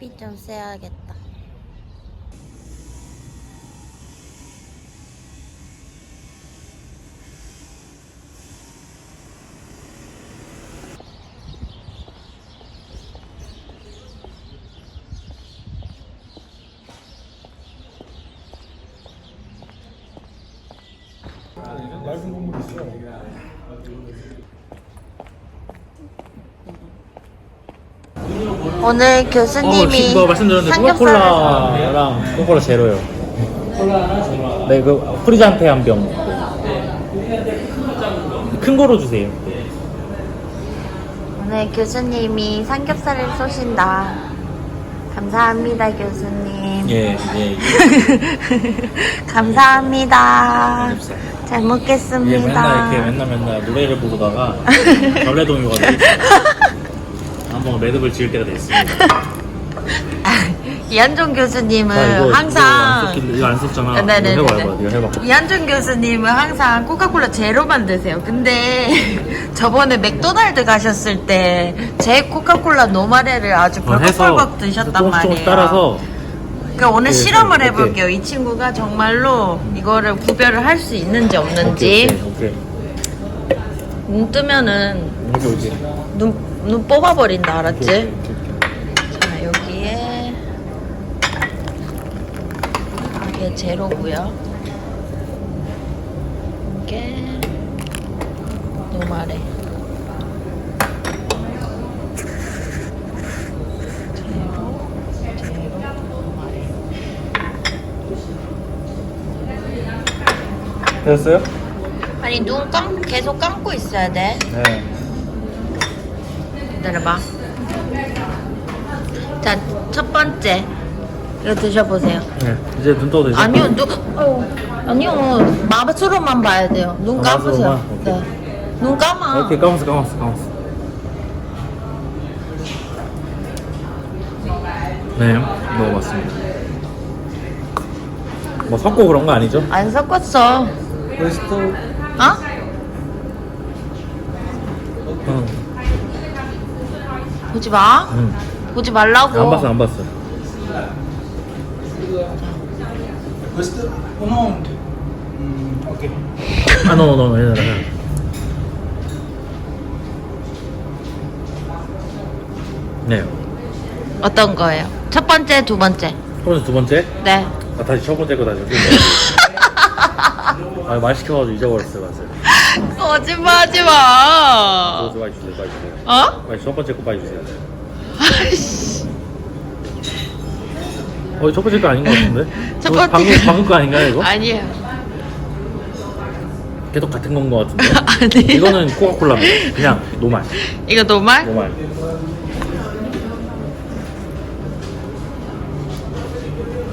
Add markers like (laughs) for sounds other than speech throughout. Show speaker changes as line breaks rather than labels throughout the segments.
햇빛 좀 쐬야겠다.
맑은 국물 있어.
오늘
어,
교수님이
지금 뭐 말씀드렸는데 코카콜라랑 코카콜라 제로요. 네, 그 프리잔테 한 병. 큰 거로 주세요.
오늘 교수님이 삼겹살을 쏘신다. 감사합니다, 교수님.
예, 예. (laughs)
감사합니다. 잘
예,
먹겠습니다.
맨날 이렇게 맨날 맨날 노래를 부르다가 (laughs) 전래동이 와가지고 한번 매듭을 지을 때가 됐습니다.
이한종 교수님은
자, 이거,
음, 항상
이거 안, 썼, 이거 안 썼잖아.
네네네네.
이거 해봐, 이거, 이거 해봐.
이한준 교수님은 항상 코카콜라 제로만 드세요. 근데 (laughs) 저번에 맥도날드 가셨을 때 제 코카콜라 노마레를 아주
어,
벌컥벌컥 드셨단
조금씩
말이에요.
조금씩 따라서
그러니까 오늘
네,
실험을
네,
해볼게요. 이 친구가 정말로 이거를 구별을 할 수 있는지
오케이,
없는지.
오케이, 오케이.
눈 뜨면은
여기 오지.
눈, 눈 뽑아버린다, 알았지? 자, 여기에 이게 제로고요. 이게 노말에 제로, 제로, 노말에.
됐어요?
아니 눈 감, 계속 감고 있어야 돼.
네.
기다려봐. 자, 첫 번째. 이거 드셔보세요.
네. 이제 눈 떠도 되죠?
아니요, 눈, 어, 아니요, 맛으로만 봐야 돼요. 눈
아,
감으세요.
오케이.
네. 눈 감아.
오케이, 까먹었어, 까먹었어, 까먹었어. 네, 먹어봤습니다. 뭐 섞고 그런 거 아니죠?
안 섞었어.
베스트.
어?
응.
보지 마.
응.
보지 말라고.
안 봤어, 안 봤어.
Uno mm, ok.
아, no, no, no, no, no. 네.
어떤 거예요? 첫 번째, 두 번째.
그러면 두 번째?
네.
아, 다시 첫 번째 거 다시. (laughs) 아, 말 시켜가지고 잊어버렸어요, 맞아요.
거짓말하지 마.
그거 빨리 주세요, 빨리 주세요.
어?
빨리 첫 번째 거 빨리 주세요.
아이씨.
어, 첫 번째 거 아닌 것 같은데? (laughs)
첫 번째
방금,
거-
방금 거 아닌가요, 이거?
아니에요.
계속 같은 건 것 같은데? (laughs)
아니에요.
이거는 코카콜라입니다. 그냥 노말.
이거 노말?
노말.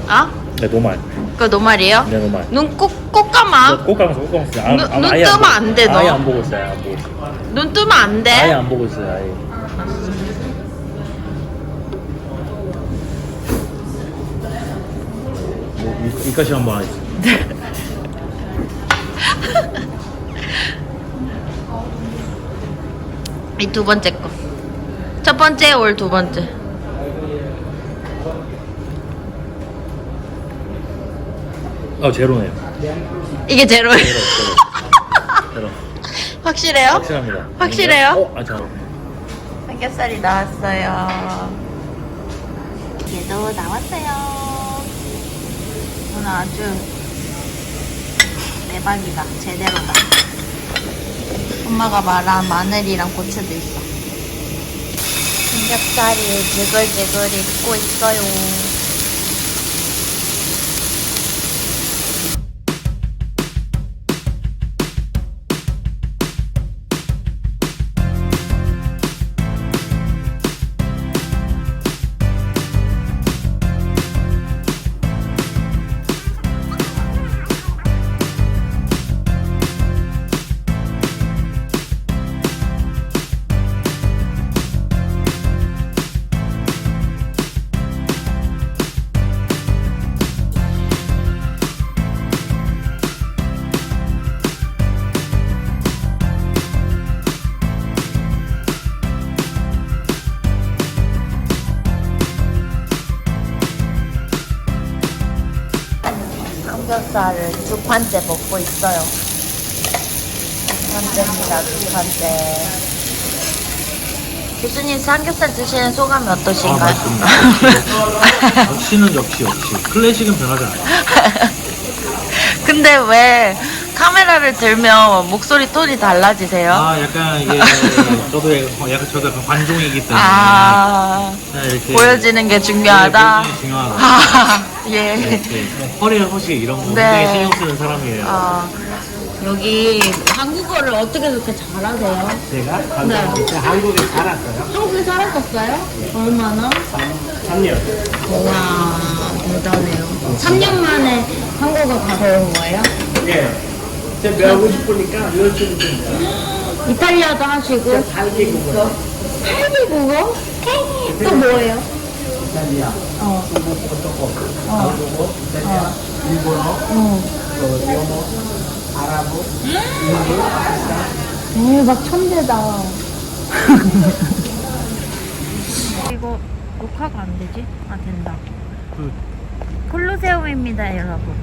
어?
네, 노말.
그거 노말이에요?
네, 노말.
눈 꼭, 꼭 감아.
꼭 감았어, 꼭 감았어. 아,
눈-
아,
눈
아예
뜨면
보고-
안 돼, 너.
아예 안 보고 있어요, 안 보고 있어요.
눈 뜨면 안 돼.
아예 안 보고 있어요, 아예. 뭐, 이- 이까지 한번 하지. (laughs)
이 두 번째 거. 첫 번째 올 두 번째.
아, 제로네요.
이게 제로예요.
제로, 제로. 제로. (laughs)
확실해요?
확실합니다.
확실해요?
어, 아, 잠깐.
삼겹살이 나왔어요. 얘도 나왔어요. 오늘 아주 대박이다. 제대로다. 엄마가 말한 마늘이랑 고추도 있어. 삼겹살이 지글지글 익고 있어요. 판째 먹고 있어요. 두 판째입니다, 두 판째. 교수님 삼겹살 드시는 소감이
아,
어떠신가요?
맛있습니다. 역시는 역시 역시. 클래식은 변하지 않아. (laughs)
근데 왜 카메라를 들면 목소리 톤이 달라지세요?
아, 약간 이게 (laughs) 저도 약간 저도 약간 관종이기 때문에
아,
이렇게
보여지는 게 중요하다.
네, 보여지는 게 중요하다.
아, 예.
이렇게 허리에 허식 이런 거
네.
굉장히 신경 쓰는 사람이에요.
아, 여기 한국어를 어떻게 그렇게 잘하세요?
제가
네.
한국에 살았어요.
한국에 살았었어요? 얼마나?
3년.
와, 대단해요. 3년 만에 한국어 가서 온 거예요?
예. 제가 배우고 싶으니까 열심히 좀
이탈리아도 하시고?
살기 국어.
탈기국어? 또 뭐예요?
이탈리아,
어,
중국어 조금,
어,
한국어, 이탈리아, 일본어,
어.
또 영어, 아랍어, 인도, 파키스탄.
대박 천재다. (laughs) 이거 녹화가 안 되지? 아 된다.
그
콜로세움입니다, 여러분.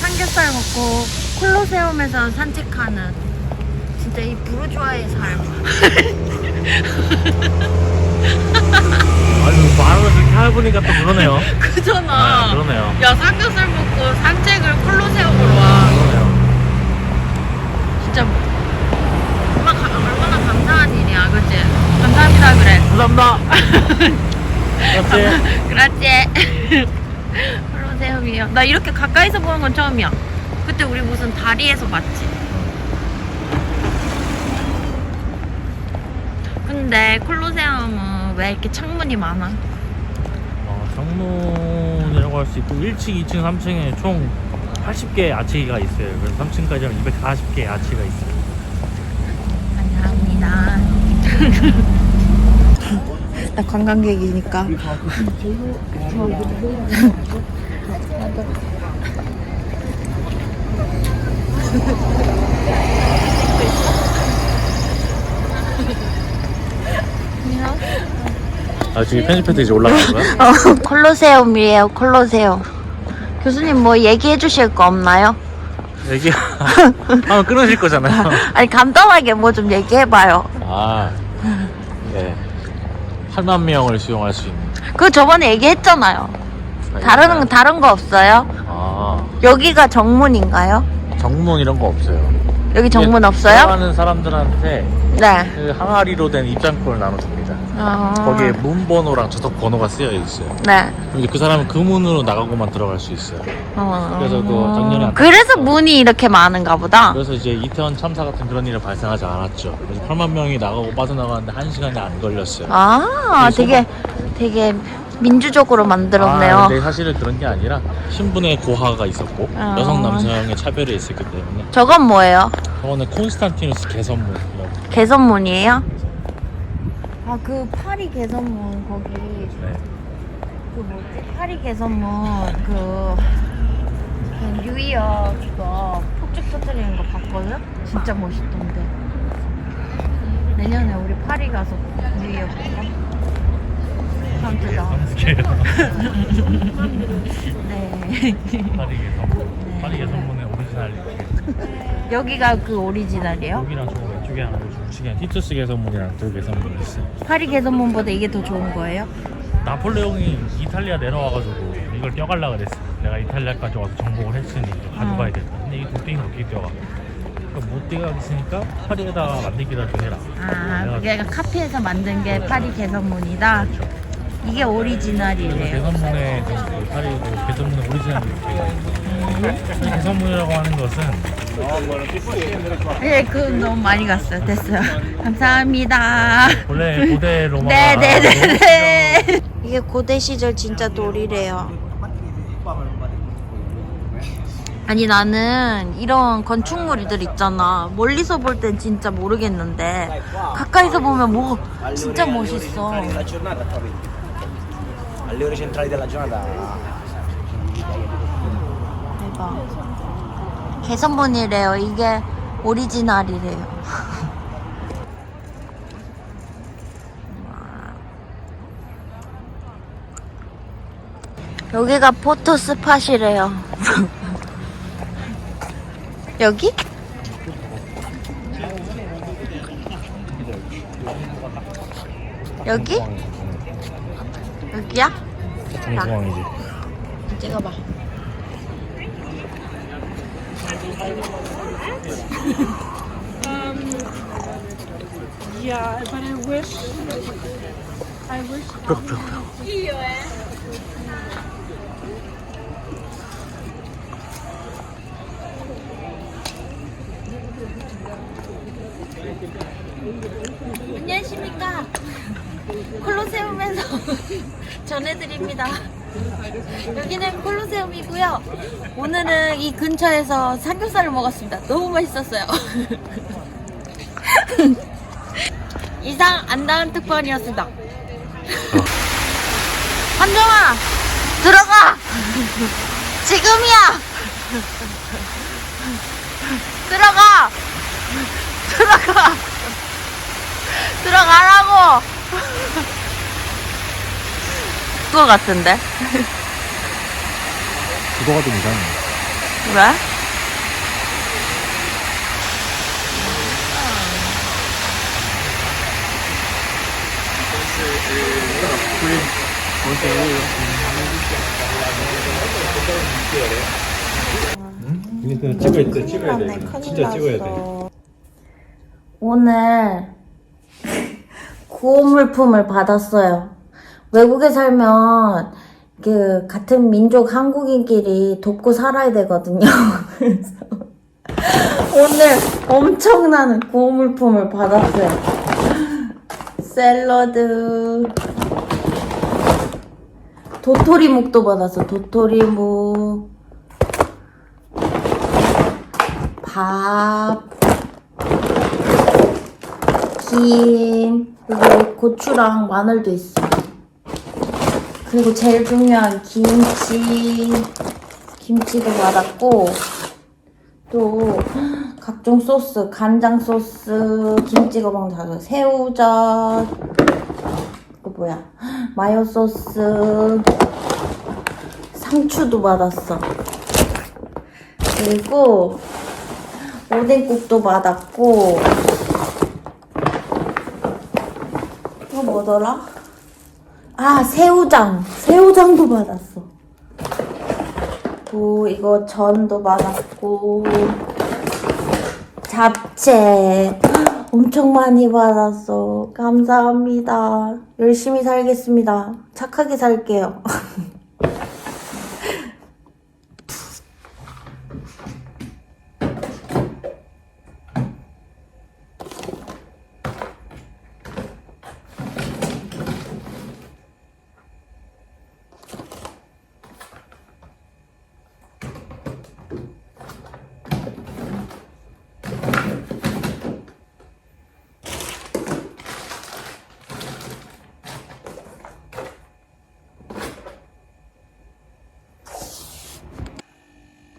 삼겹살 먹고 콜로세움에서 산책하는 진짜 이 부르주아의 삶. (laughs)
아니 말을 그렇게 해보니까 또 그러네요. (laughs)
그잖아.
아, 그러네요.
야 삼겹살 먹고 산책을 콜로세움 으로 와.
그러네요.
진짜 얼마나, 가- 얼마나 감사한 일이야, 그치? 감사합니다, 그래.
감사합니다. (laughs) 그렇지.
그렇지. (laughs) 콜로세움이요. 나 이렇게 가까이서 보는 건 처음이야. 그때 우리 무슨 다리에서 봤지. 근데 콜로세움은 왜 이렇게 창문이 많아?
어, 정문이라고 할 수 있고 1층, 2층, 3층에 총 80개의 아치가 있어요. 그래서 3층까지 하면 240개의 아치가 있어요.
감사합니다. 나 관광객이니까. (laughs)
아, 지금 편집해도 이제 올라가는 거야? (laughs)
어, 콜로세움이에요, 콜로세움. 교수님 뭐 얘기해 주실 거 없나요?
얘기 하면 (laughs) 끊어질 거잖아요. (laughs)
아니 간단하게 뭐 좀 얘기해 봐요.
아, 네. 8만 명을 수용할 수 있는.
그 저번에 얘기했잖아요. 다른 다른 거 없어요?
아,
여기가 정문인가요?
정문 이런 거 없어요.
여기 정문
이게
없어요?
들어가는 사람들한테
네.
그 항아리로 된 입장권을 나눠줍니다.
어...
거기에 문 번호랑 저석 번호가 쓰여 있어요.
네.
그럼 이제 그 사람은 그 문으로 나가고만 들어갈 수 있어요.
어...
그래서 그거 작년에 안
그래서 문이 이렇게 많은가 보다.
그래서 이제 이태원 참사 같은 그런 일은 발생하지 않았죠. 그래서 8만 명이 나가고 빠져나가는데 한 시간이 안 걸렸어요.
아,
그래서
되게 되게 민주적으로 만들었네요.
아, 근데 사실은 그런 게 아니라 신분의 고하가 있었고
아.
여성 남성의 차별이 있었기 때문에
저건 뭐예요?
저거는 콘스탄티누스 개선문이라고
개선문이에요? 아, 그 파리 개선문 거기
네.
그 뭐지? 파리 개선문 그, 그 뉴이어 그거 폭죽 터뜨리는 거 봤거든? 진짜 멋있던데. 내년에 우리 파리 가서 뉴이어 볼까? 감사합니다. (laughs) 네.
파리 개선문
네.
파리 개선문의 오리지널
여기가 그 오리지널이에요?
여기랑 저 왼쪽에 하나 우측에 티투스 개선문이랑 두 개선문이 있어요
파리 개선문보다 이게 더 좋은 거예요?
나폴레옹이 이탈리아 내려와가지고 이걸 떼어갈라 그랬어 내가 이탈리아까지 와서 정복을 했으니 가져가야 겠다 근데 이 돌덩이가 어떻게 떼어가 그러니까 못 떼어가겠으니까 파리에다가 만들기다 좀 해라
아, 그게 카피해서 만든 게 파리 개선문이다.
그렇죠.
이게 오리지널이래요.
개선문의 그 파리 그 개선문의 오리지널이 이렇게 개선문이라고 하는 것은
예, 그 너무 많이 갔어요. 됐어요. 감사합니다.
원래 고대 로마
네 네 네 네. 이게 고대 시절 진짜 놀이래요. 아니 나는 이런 건축물들 있잖아 멀리서 볼 땐 진짜 모르겠는데 가까이서 보면 뭐 진짜 멋있어.
Alle ore centrali della giornata
대박. 개선문이래요. 이게 오리지널이래요. (laughs) 여기가 포토 스팟이래요. (laughs) 여기? 여기? 여기야?
정중앙이지.
찍어봐.
Yeah, but I wish. I wish.
안녕하 콜로세움에서 (laughs) 전해드립니다. 여기는 콜로세움이고요. 오늘은 이 근처에서 삼겹살을 먹었습니다. 너무 맛있었어요. (laughs) 이상 안다은 특파원이었습니다. (laughs) 한정아 들어가 지금이야 들어가 들어가 들어가라고 그거 같은데
그거가 좀 이상해.
왜?
찍어야 돼, 찍어야 돼. 진짜 찍어야 돼.
오늘 (laughs) 구호물품을 받았어요. 외국에 살면 그 같은 민족 한국인끼리 돕고 살아야 되거든요. (laughs) 그래서 오늘 엄청난 구호물품을 받았어요. 샐러드, 도토리묵도 받았어. 도토리묵, 밥. 김, 그리고 고추랑 마늘도 있어. 그리고 제일 중요한 김치, 김치도 받았고, 또 각종 소스, 간장 소스, 김 찍어 먹는 다 새우젓, 그 뭐야, 마요 소스, 상추도 받았어. 그리고 오뎅국도 받았고, 이거 뭐더라? 아, 새우장. 새우장도 받았어. 또, 이거 전도 받았고, 잡채. 엄청 많이 받았어. 감사합니다. 열심히 살겠습니다. 착하게 살게요. (laughs)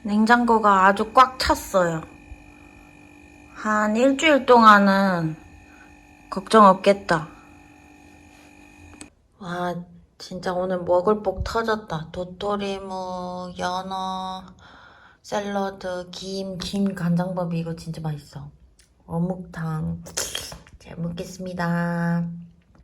냉장고가 아주 꽉 찼어요. 한 일주일 동안은 걱정 없겠다. 와, 진짜 오늘 먹을 복 터졌다. 도토리묵, 연어, 샐러드, 김, 김 간장밥이 이거 진짜 맛있어. 어묵탕. 잘 먹겠습니다.